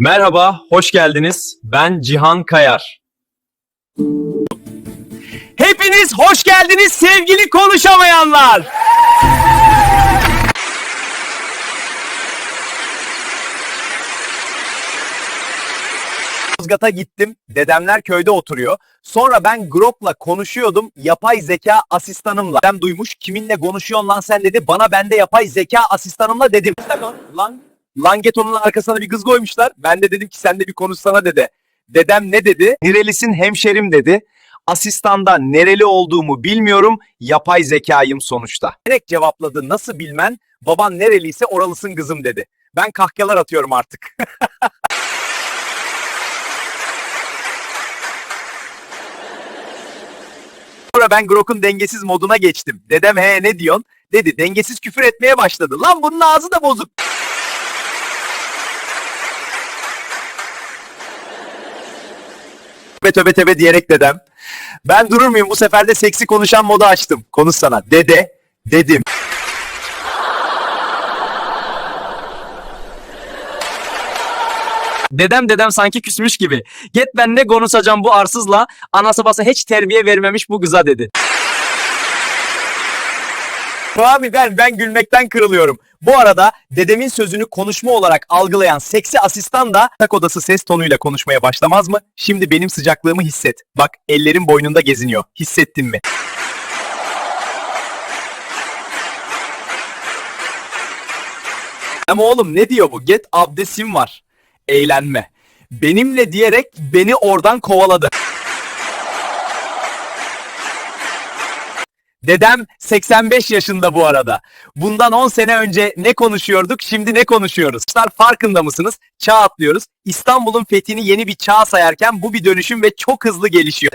Merhaba, hoş geldiniz. Ben Cihan Kayar. Hepiniz hoş geldiniz sevgili konuşamayanlar. Yozgat'a gittim. Dedemler köyde oturuyor. Sonra ben Grok'la konuşuyordum yapay zeka asistanımla. Dedem duymuş kiminle konuşuyorsun lan sen dedi. Bana ben de yapay zeka asistanımla dedim. Lan, Langeton'un arkasına bir kız koymuşlar. Ben de dedim ki sen de bir konuşsana dedi. Dedem ne dedi? Nerelisin hemşerim dedi. Asistanda nereli olduğumu bilmiyorum. Yapay zekayım sonuçta. Direkt cevapladı. Nasıl bilmen? Baban nereliyse oralısın kızım dedi. Ben kahkahalar atıyorum artık. Sonra ben Grok'un dengesiz moduna geçtim. Dedem he ne diyorsun? Dedi dengesiz küfür etmeye başladı. Lan bunun ağzı da bozuk. Tövbe tövbe tövbe diyerek dedem. Ben durur muyum bu sefer de seksi konuşan modu açtım. Konuş sana. Dede, dedim. Dedem dedem sanki küsmüş gibi. Get ben ne konuşacağım bu arsızla. Anası bası hiç terbiye vermemiş bu kıza dedi. Abi ben ben gülmekten kırılıyorum. Bu arada dedemin sözünü konuşma olarak algılayan seksi asistan da tak odası ses tonuyla konuşmaya başlamaz mı? Şimdi benim sıcaklığımı hisset. Bak ellerim boynunda geziniyor. Hissettin mi? Ama oğlum ne diyor bu? Get abdestim var. Eğlenme. Benimle diyerek beni oradan kovaladı. Dedem 85 yaşında bu arada. Bundan 10 sene önce ne konuşuyorduk, şimdi ne konuşuyoruz? Arkadaşlar farkında mısınız? Çağ atlıyoruz. İstanbul'un fethini yeni bir çağ sayarken bu bir dönüşüm ve çok hızlı gelişiyor.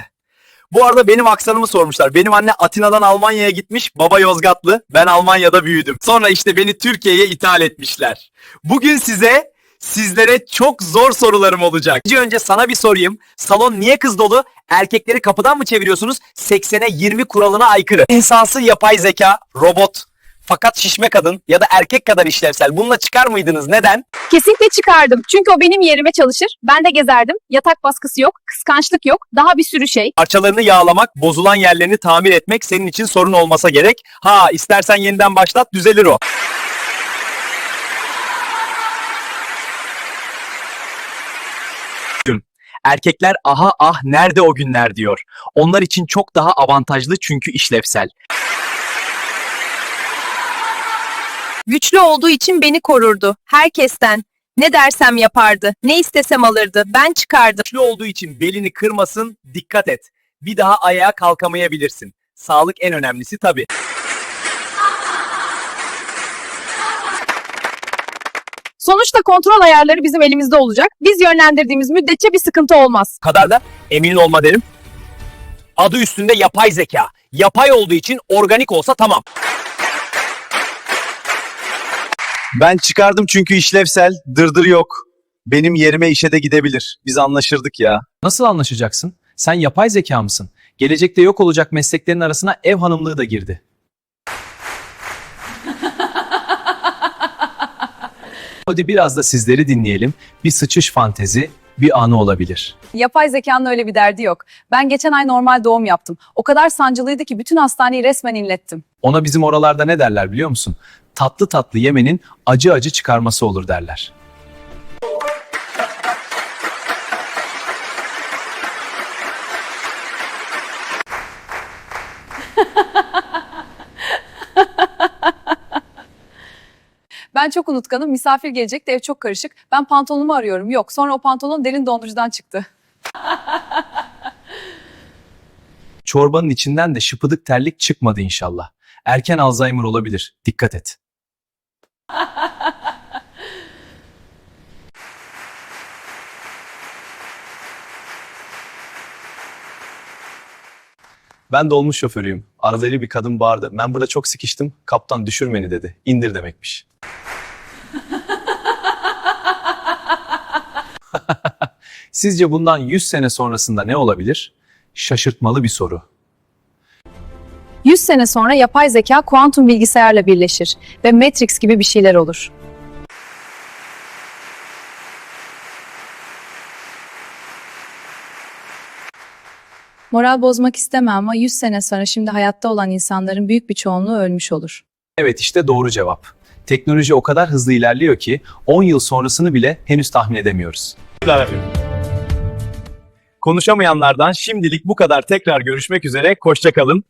Bu arada benim aksanımı sormuşlar. Benim anne Atina'dan Almanya'ya gitmiş, baba Yozgatlı. Ben Almanya'da büyüdüm. Sonra işte beni Türkiye'ye ithal etmişler. Bugün size Sizlere çok zor sorularım olacak. Önce sana bir sorayım. Salon niye kız dolu? Erkekleri kapıdan mı çeviriyorsunuz? 80'e 20 kuralına aykırı. İnsansı yapay zeka, robot, fakat şişme kadın ya da erkek kadar işlevsel. Bununla çıkar mıydınız? Neden? Kesinlikle çıkardım. Çünkü o benim yerime çalışır. Ben de gezerdim. Yatak baskısı yok, kıskançlık yok. Daha bir sürü şey. Parçalarını yağlamak, bozulan yerlerini tamir etmek senin için sorun olmasa gerek. Ha istersen yeniden başlat düzelir o. Erkekler aha ah nerede o günler diyor. Onlar için çok daha avantajlı çünkü işlevsel. Güçlü olduğu için beni korurdu. Herkesten. Ne dersem yapardı. Ne istesem alırdı. Ben çıkardım. Güçlü olduğu için belini kırmasın, dikkat et. Bir daha ayağa kalkamayabilirsin. Sağlık en önemlisi tabii. Sonuçta kontrol ayarları bizim elimizde olacak. Biz yönlendirdiğimiz müddetçe bir sıkıntı olmaz. kadar da emin olma derim. Adı üstünde yapay zeka. Yapay olduğu için organik olsa tamam. Ben çıkardım çünkü işlevsel, dırdır yok. Benim yerime işe de gidebilir. Biz anlaşırdık ya. Nasıl anlaşacaksın? Sen yapay zeka mısın? Gelecekte yok olacak mesleklerin arasına ev hanımlığı da girdi. Hadi biraz da sizleri dinleyelim. Bir sıçış fantezi, bir anı olabilir. Yapay zekanın öyle bir derdi yok. Ben geçen ay normal doğum yaptım. O kadar sancılıydı ki bütün hastaneyi resmen inlettim. Ona bizim oralarda ne derler biliyor musun? Tatlı tatlı yemenin acı acı çıkarması olur derler. Ben çok unutkanım. Misafir gelecek de ev çok karışık. Ben pantolonumu arıyorum. Yok. Sonra o pantolon derin dondurucudan çıktı. Çorbanın içinden de şıpıdık terlik çıkmadı inşallah. Erken Alzheimer olabilir. Dikkat et. Ben dolmuş şoförüyüm. Arada bir kadın bağırdı. Ben burada çok sıkıştım. Kaptan düşür beni dedi. İndir demekmiş. Sizce bundan 100 sene sonrasında ne olabilir? Şaşırtmalı bir soru. 100 sene sonra yapay zeka kuantum bilgisayarla birleşir ve Matrix gibi bir şeyler olur. Moral bozmak istemem ama 100 sene sonra şimdi hayatta olan insanların büyük bir çoğunluğu ölmüş olur. Evet işte doğru cevap. Teknoloji o kadar hızlı ilerliyor ki 10 yıl sonrasını bile henüz tahmin edemiyoruz. Teşekkürler efendim. Konuşamayanlardan şimdilik bu kadar tekrar görüşmek üzere. Hoşçakalın.